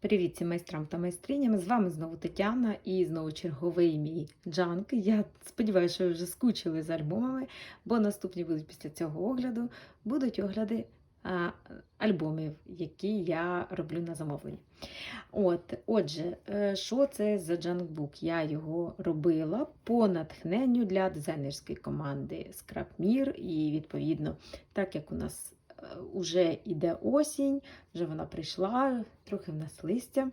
Привіт всім майстрам та майстриням! З вами знову Тетяна і знову черговий мій джанк. Я сподіваюся, що ви вже скучили з альбомами, бо наступні будуть після цього огляду будуть огляди а, альбомів, які я роблю на замовлення. От, Отже, е, що це за джанкбук? Я його робила по натхненню для дизайнерської команди Scrapmir. І, відповідно, так як у нас вже йде осінь, вже вона прийшла, трохи в нас листя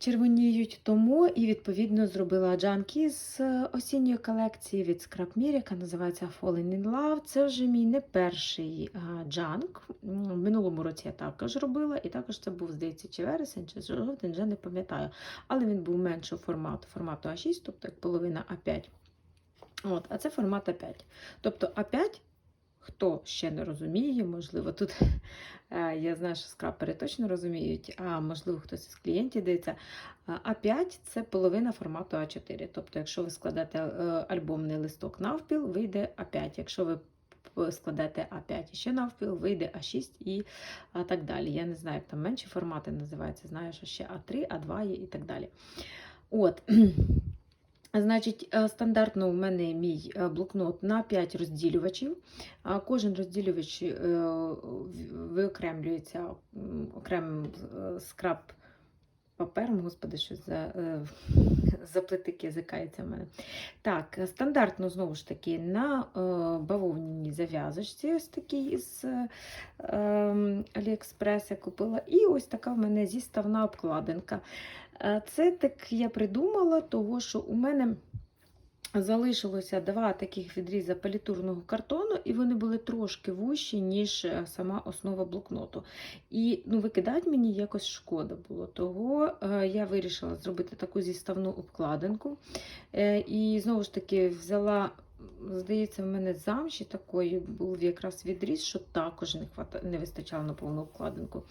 червоніють. Тому і відповідно зробила джанки з осінньої колекції від Scrapmir, яка називається Falling in Love. Це вже мій не перший джанк. В минулому році я також робила, і також це був, здається, чи вересень, чи жовтень, вже не пам'ятаю. Але він був меншого формату, формату А6, тобто як половина А5. От, А це формат А5. Тобто А5 Хто ще не розуміє, можливо, тут е, я знаю, що скрапери точно розуміють, а можливо, хтось із клієнтів дивиться. А5 це половина формату А4. Тобто, якщо ви складете е, альбомний листок навпіл, вийде А5. Якщо ви складете А5 і ще навпіл, вийде А6 і так далі. Я не знаю, як там менші формати називаються. Знаю, що ще А3, А2 є і так далі. От. Значить, е, стандартно у мене мій е, блокнот на 5 розділювачів. Кожен розділювач е, виокремлюється окремим скраб папером, господи, що за плитики язикається в мене. Так, стандартно, знову ж таки, на бавовній зав'язочці, ось такий з Аліекспрес я купила. І ось така в мене зіставна обкладинка. Це так я придумала, того що у мене залишилося два таких відріза палітурного картону, і вони були трошки вущі, ніж е, сама основа блокноту. І ну, викидати мені якось шкода було. Того е, я вирішила зробити таку зіставну обкладинку. Е, і знову ж таки взяла Здається, в мене замші такої був якраз відріз, що також не хвата... не вистачало на повну обкладинку.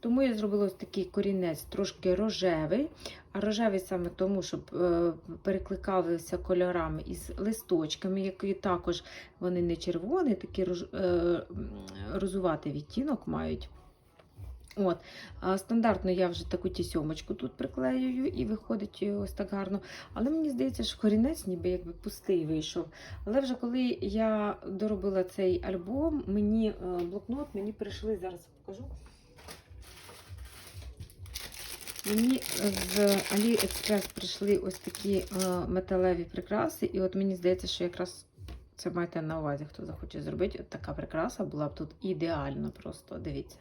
Тому я зробила ось такий корінець трошки рожевий, а рожевий саме тому, щоб е, перекликалися кольорами із листочками, які також вони не червоні, такі роз... е, розуватий відтінок мають. От, Стандартно я вже таку тісьомочку тут приклеюю і виходить ось так гарно. Але мені здається, що корінець ніби якби пустий вийшов. Але вже коли я доробила цей альбом, мені е, блокнот, мені прийшли, зараз покажу. Мені з AliExpress прийшли ось такі е, металеві прикраси, і от мені здається, що якраз це маєте на увазі, хто захоче зробити. От така прикраса була б тут ідеально просто, дивіться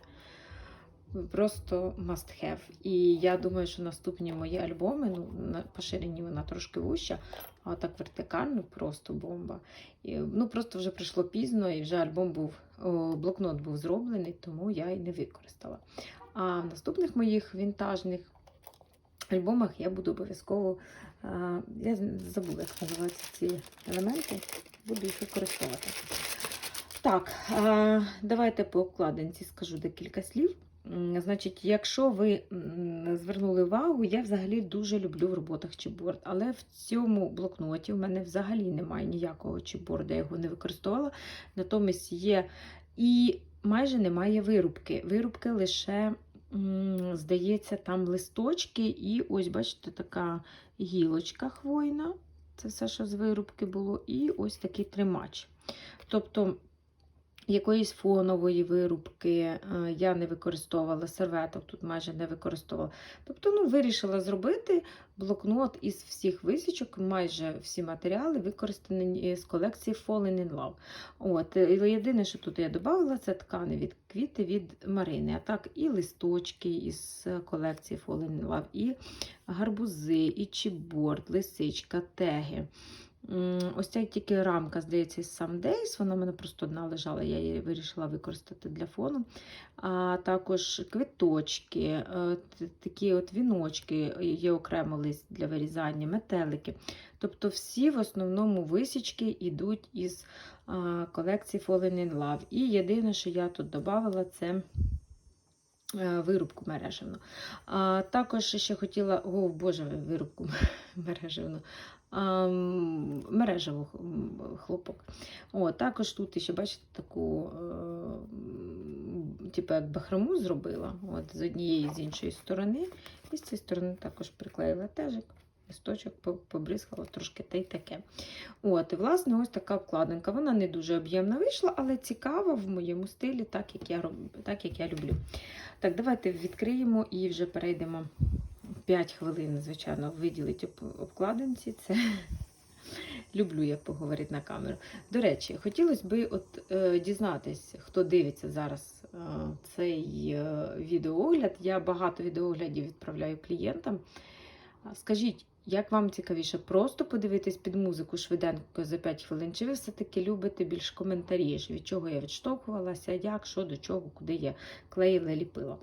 просто must have. І я думаю, що наступні мої альбоми, ну, по ширині вона трошки вуща, а так вертикально просто бомба. І, Ну, Просто вже прийшло пізно, і вже альбом був, блокнот був зроблений, тому я і не використала. А в наступних моїх вінтажних альбомах я буду обов'язково, я забула, як називаються ці елементи, буду їх використовувати. Так, давайте по обкладинці скажу декілька слів. Значить, якщо ви звернули увагу, я взагалі дуже люблю в роботах чіпборд, але в цьому блокноті в мене взагалі немає ніякого чіпборда, я його не використовувала. Натомість є і майже немає вирубки. Вирубки лише, здається, там листочки, і ось, бачите, така гілочка хвойна. Це все, що з вирубки було, і ось такий тримач. Тобто Якоїсь фонової вирубки е, я не використовувала, серветок тут майже не використовувала. Тобто, ну, вирішила зробити блокнот із всіх висічок, майже всі матеріали використані з колекції Fallen in Love. От, Єдине, що тут я додала, це ткани від квіти від Марини. А так, і листочки із колекції Fallen in Love, і гарбузи, і чіборд, лисичка, теги. Ось ця тільки рамка, здається, з Some Days, вона в мене просто одна лежала, я її вирішила використати для фону. А також квіточки, е, такі от віночки, є окремо лист для вирізання, метелики. Тобто всі в основному висічки йдуть із колекції Fallen in Love. І єдине, що я тут додала, це. Е, вирубку мережевну. А, Також ще хотіла, о Боже, вирубку мережевну мережевий хлопок. О, Також тут ще, бачите, таку, е, типу, як бахрому зробила. От, з однієї з іншої сторони. І з цієї сторони також приклеїла тежик. Листочок по- побризкала трошки та й таке. От, і власне, ось така обкладинка. Вона не дуже об'ємна вийшла, але цікава в моєму стилі, так як я, роб- так, як я люблю. Так, давайте відкриємо і вже перейдемо 5 хвилин, звичайно, виділить обкладинці. Це люблю, як поговорити на камеру. До речі, хотілося б от, е, дізнатись, хто дивиться зараз е, цей е, відеоогляд. Я багато відеоглядів відправляю клієнтам. Скажіть, як вам цікавіше, просто подивитись під музику швиденько за 5 хвилин, чи ви все-таки любите більш коментарі, від чого я відштовхувалася, як, що, до чого, куди я клеїла, ліпила.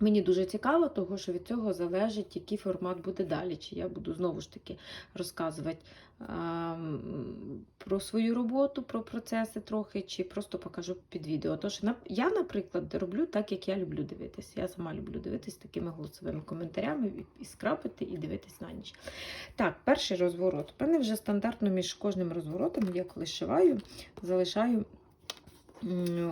Мені дуже цікаво, того, що від цього залежить, який формат буде далі. Чи я буду знову ж таки розказувати ем, про свою роботу, про процеси трохи, чи просто покажу під відео. Тож я, наприклад, роблю так, як я люблю дивитися. Я сама люблю дивитись такими голосовими коментарями і- скрапити, і дивитись на ніч. Так, перший розворот. У мене вже стандартно між кожним розворотом, я коли шиваю, залишаю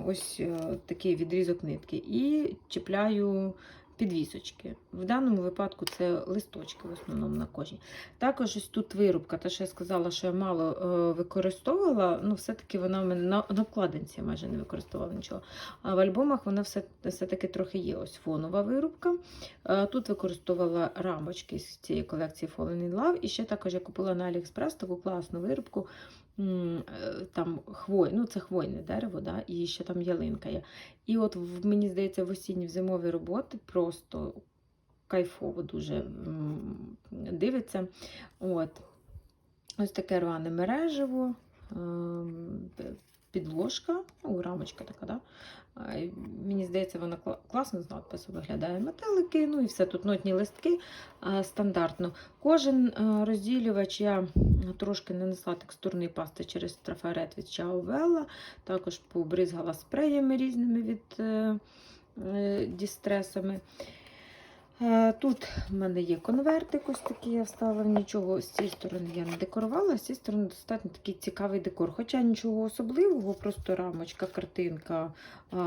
ось е, такий відрізок нитки і чіпляю підвісочки. В даному випадку це листочки в основному на кожній. Також ось тут вирубка, те, що я сказала, що я мало е, використовувала, ну все-таки вона в мене на, на обкладинці я майже не використовувала нічого. А в альбомах вона все, все-таки трохи є. Ось фонова вирубка. Е, тут використовувала рамочки з цієї колекції Fallen in Love. І ще також я купила на AliExpress таку класну вирубку. Е, Там хвой, ну це хвойне дерево, да, і ще там ялинка є. І от мені здається, в осінні в зимові роботи просто кайфово дуже дивиться. От. Ось таке рване мережево, ем, підложка, ну, рамочка така, да? Мені здається, вона кла- класно з надпису виглядає. Метелики, ну і все тут нотні листки стандартно. Кожен а, розділювач я трошки нанесла текстурної пасти через трафарет від Bella, також побризгала спреями різними від е, е, дістресами. Е, Тут в мене є конвертик, ось такий я вставила. Нічого з цієї сторони я не декорувала, з цієї сторони достатньо такий цікавий декор. Хоча нічого особливого, просто рамочка, картинка,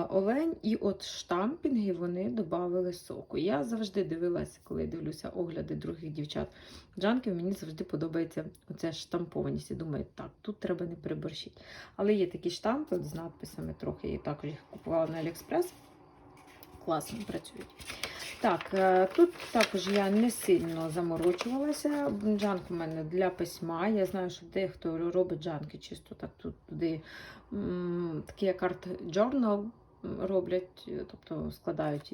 олень. І от штампінги вони додали соку. Я завжди дивилася, коли я дивлюся огляди других дівчат джанків, мені завжди подобається оця штампованість. І думаю, так, тут треба не переборщити. Але є такі штампи з надписами трохи, і також їх купувала на Аліекспрес. Класно працюють. Так, е, тут також я не сильно заморочувалася. Джанк у мене для письма. Я знаю, що дехто робить джанки чисто так тут туди. Такі як арт journal роблять, е, тобто складають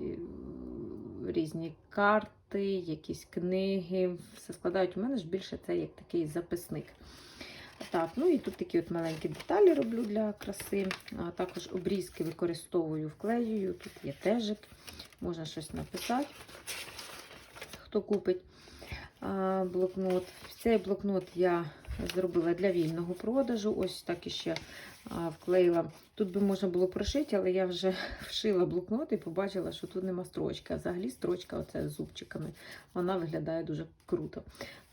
різні карти, якісь книги, все складають. У мене ж більше це як такий записник. Так, ну і тут такі от маленькі деталі роблю для краси. А також обрізки використовую, вклеюю. Тут є тежик, можна щось написати, хто купить а, блокнот. Цей блокнот я зробила для вільного продажу. Ось так іще вклеїла. Тут би можна було прошити, але я вже вшила блокнот і побачила, що тут нема строчки. А взагалі строчка оце з зубчиками. Вона виглядає дуже круто.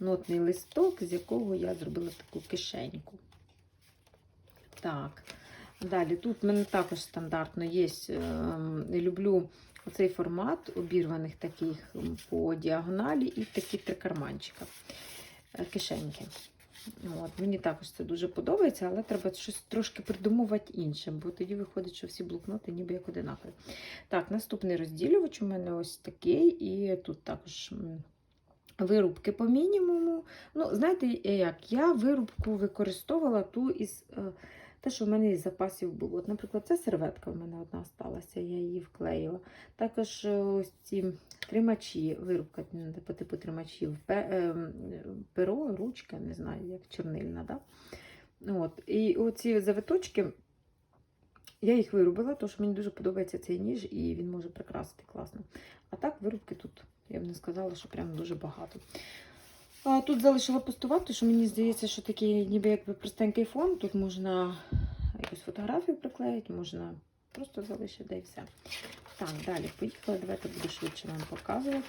Нотний листок, з якого я зробила таку кишеньку. Так. Далі тут в мене також стандартно є. ем, люблю оцей формат обірваних таких по діагоналі і такі три карманчика. е, Кишеньки. От, мені також це дуже подобається, але треба щось трошки придумувати іншим, бо тоді виходить, що всі блокноти ніби як одинакові. Так, наступний розділювач у мене ось такий, і тут також вирубки по мінімуму. Ну, знаєте, як? Я вирубку використовувала ту із. Е, те, що в мене із запасів було. От, наприклад, ця серветка в мене одна сталася, я її вклеїла. Також е, ось ці тримачі, вирубка по типу тримачів, ем, перо, ручка, не знаю, як чорнильна. Да? От. І оці завиточки, я їх вирубила, тому що мені дуже подобається цей ніж, і він може прикрасити класно. А так, вирубки тут, я б не сказала, що прям дуже багато. Тут залишила пустувати, що мені здається, що такий ніби якби простенький фон. Тут можна якусь фотографію приклеїти, можна просто залишити, да і все. Так, далі поїхали. Давайте буду швидше вам показувати.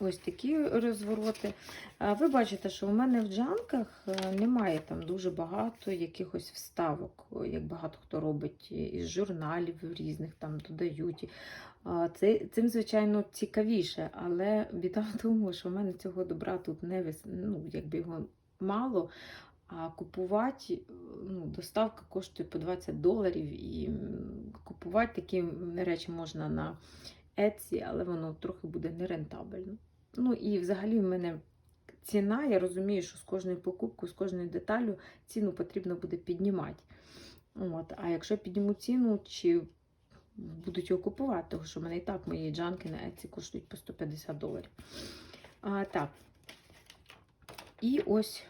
ось такі розвороти. Ви бачите, що у мене в джанках е, немає там дуже багато якихось вставок, як багато хто робить із журналів різних там додають. Цим, звичайно, цікавіше, але біда в тому, що в мене цього добра тут не вис... ну, якби його мало. А купувати, ну, доставка коштує по 20 доларів, і купувати такі речі можна на Etsy, але воно трохи буде нерентабельно. Ну і взагалі в мене ціна, я розумію, що з кожною покупкою, з кожною деталю ціну потрібно буде піднімати. От, а якщо підніму ціну, чи будуть його купувати, тому що в мене і так мої джанки на Etsy коштують по 150 доларів. А, так. І ось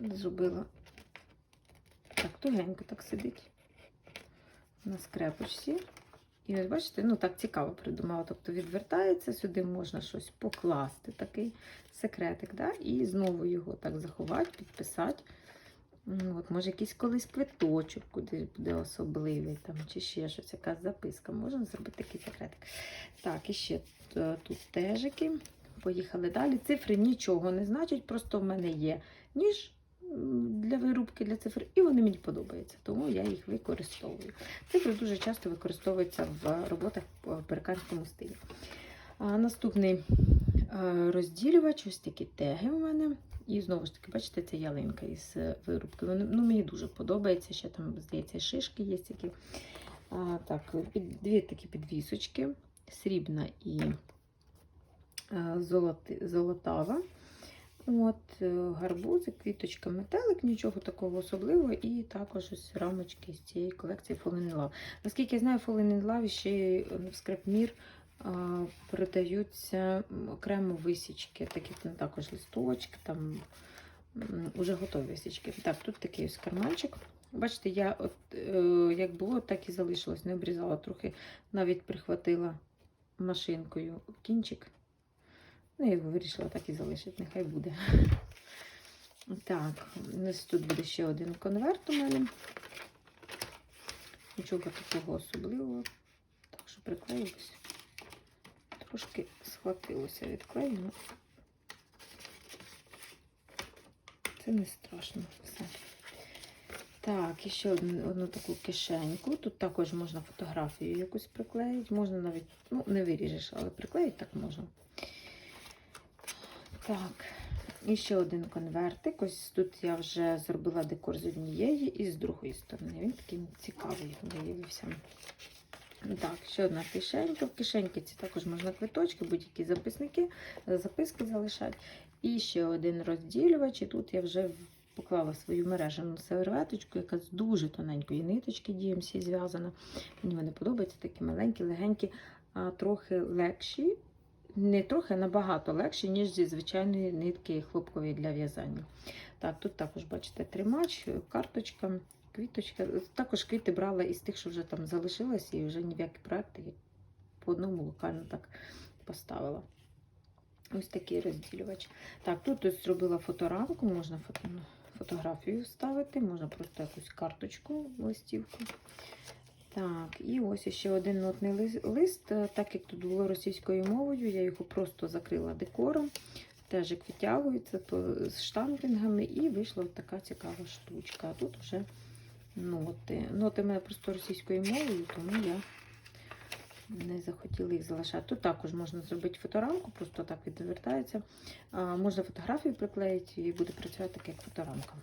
зробила так, тугенько так сидить на скрепочці. І ось бачите, ну так цікаво придумала. Тобто відвертається, сюди можна щось покласти, такий секретик, да? і знову його так заховати, підписати. Ну, От, може, якийсь колись квиточок кудись буде особливий, там, чи ще щось, якась записка. Можна зробити такий секретик. Так, і ще е, тут тежики. Поїхали далі. Цифри нічого не значать, просто в мене є ніж для вирубки для цифр, і вони мені подобаються, тому я їх використовую. Цифри дуже часто використовуються в роботах в переканському стилі. А, наступний е, розділювач, ось такі теги у мене. І знову ж таки, бачите, це ялинка із е, вирубки. Ну, мені дуже подобається. Ще там, здається, шишки є такі. А, так, під, дві такі підвісочки, срібна і е, золоти, золотава. От, е, гарбузик, квіточка, метелик, нічого такого особливого. І також ось рамочки з цієї колекції Fallen in Love. Наскільки я знаю, Fallen in Love ще в а, продаються окремо висічки, такі там також листочки, там уже готові висічки. Так, тут такий ось карманчик. Бачите, я от, е, як було, так і залишилось, не обрізала, трохи навіть прихватила машинкою кінчик. Ну, я вирішила так і залишити, нехай буде. Так, ось тут буде ще один конверт у мене. Нічого такого особливого. Так що приклеїлось. Трошки схватилося від клею, ну це не страшно все. Так, і ще одну, одну таку кишеньку. Тут також можна фотографію якусь приклеїти. Можна навіть, ну, не виріжеш, але приклеїти так можна. Так, і ще один конвертик. Ось тут я вже зробила декор з однієї і з другої сторони. Він такий цікавий виявився. Так, ще одна кишенька. В кишеньки ці також можна квиточки, будь-які записники, записки залишати. І ще один розділювач. І тут я вже поклала свою мережену серветочку, яка з дуже тоненької ниточки DMC зв'язана. Мені вони подобаються такі маленькі, легенькі, а трохи легші. Не трохи, а набагато легші, ніж зі звичайної нитки хлопкової для в'язання. Так, тут також, бачите, тримач, карточка, квіточка. Також квіти брала із тих, що вже там залишилось, і вже ні в які проекти по одному локально так поставила. Ось такий розділювач. Так, тут ось зробила фоторамку, можна фото, ну, фотографію вставити, можна просто якусь карточку, листівку. Так, і ось ще один нотний лис- лист. Так як тут було російською мовою, я його просто закрила декором. Теж як витягується з штампінгами, і вийшла така цікава штучка. А тут вже ноти. Ноти в мене просто російською мовою, тому я не захотіла їх залишати. Тут також можна зробити фоторамку, просто так відвертається. А, можна фотографію приклеїти і буде працювати так, як фоторамка.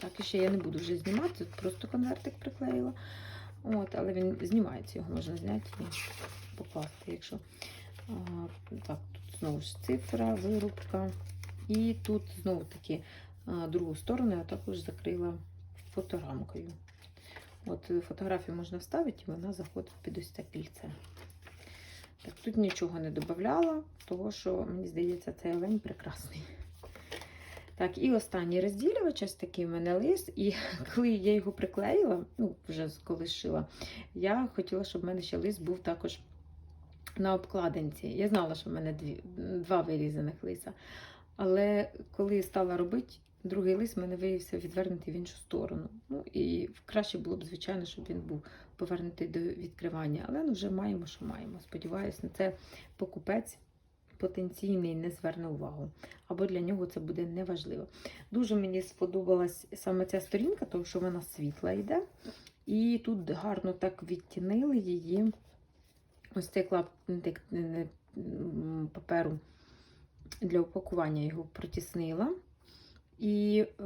Так, і ще я не буду вже знімати, просто конвертик приклеїла. От, але він знімається, його можна зняти і покласти, якщо. А, так, тут знову ж цифра, вирубка. І тут знову таки другу сторону я також закрила фоторамкою. От е, фотографію можна вставити, і вона заходить під ось це кільце. Так, тут нічого не додавала, того що, мені здається, цей олень прекрасний. Так, і останній розділювач, ось такий в мене лист. І коли я його приклеїла, ну, вже коли шила, я хотіла, щоб в мене ще лист був також на обкладинці. Я знала, що в мене дві, два вирізаних лиса. Але коли стала робити, другий лист в мене виявився відвернутий в іншу сторону. Ну і краще було б, звичайно, щоб він був повернутий до відкривання. Але ну, вже маємо, що маємо. Сподіваюсь, на це покупець потенційний не зверне увагу. Або для нього це буде неважливо. Дуже мені сподобалась саме ця сторінка, тому що вона світла йде. І тут гарно так відтінили її. Ось цей клаптик паперу для упакування його протіснила. І е,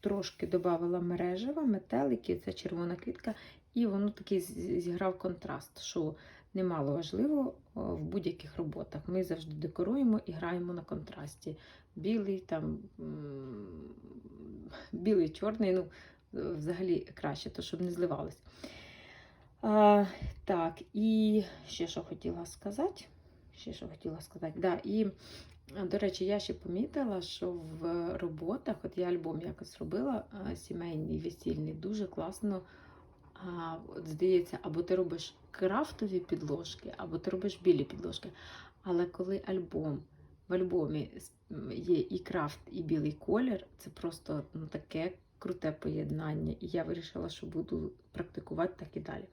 трошки додавала мережева, метелики, це червона квітка, і воно такий зіграв контраст, що немало важливо е, в будь-яких роботах. Ми завжди декоруємо і граємо на контрасті. Білий, там, білий, чорний, ну, взагалі краще, то щоб не зливалось. А, так, і ще що хотіла сказати. Ще що хотіла сказати. Да, і, до речі, я ще помітила, що в роботах, от я альбом якось робила, сімейний, весільний, дуже класно. А, от здається, або ти робиш крафтові підложки, або ти робиш білі підложки. Але коли альбом в альбомі є і крафт, і білий колір, це просто ну, таке круте поєднання. І я вирішила, що буду практикувати так і далі.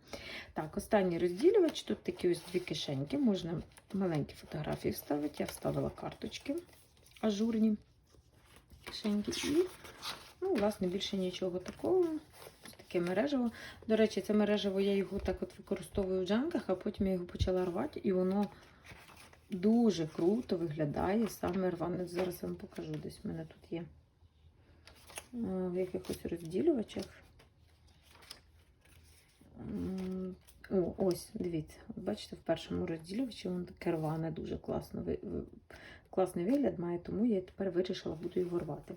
Так, останній розділювач. Тут такі ось дві кишеньки. Можна маленькі фотографії вставити. Я вставила карточки ажурні кишеньки. І, ну, власне, більше нічого такого. Таке мережево. До речі, це мережево я його так от використовую в джанках, а потім я його почала рвати, і воно дуже круто виглядає саме рване. Зараз я вам покажу десь. У мене тут є в якихось розділювачах. О, ось, дивіться. Бачите, в першому розділювачі воно таке рване, дуже класно, класний вигляд має, тому я тепер вирішила, буду його рвати.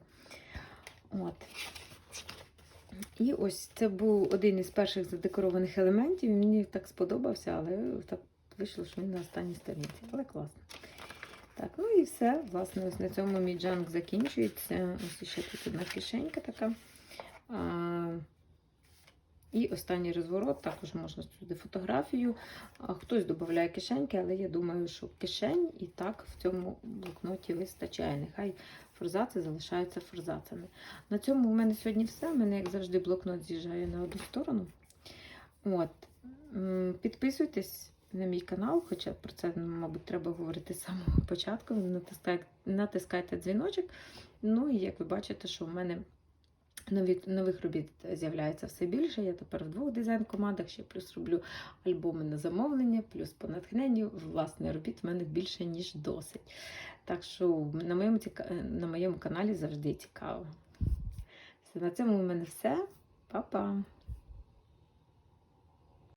От. І ось це був один із перших задекорованих елементів. Мені так сподобався, але так вийшло, що він на останній сторінці. Але класно. Так, ну і все. Власне, ось на цьому мій джанк закінчується. Ось ще тут одна кишенька така. А, і останній розворот, також можна сюди фотографію. А, Хтось додає кишеньки, але я думаю, що кишень і так в цьому блокноті вистачає. Нехай форзаци залишаються форзацами. На цьому в мене сьогодні все. У мене, як завжди, блокнот з'їжджає на одну сторону. От. Підписуйтесь на мій канал, хоча про це, мабуть, треба говорити з самого початку. Натискайте, натискайте дзвіночок. Ну і як ви бачите, що в мене нові, нових робіт з'являється все більше. Я тепер в двох дизайн-командах ще плюс роблю альбоми на замовлення, плюс по натхненню. Власне, робіт в мене більше, ніж досить. Так що на моєму, на моєму каналі завжди цікаво. Все, на цьому у мене все. Па-па!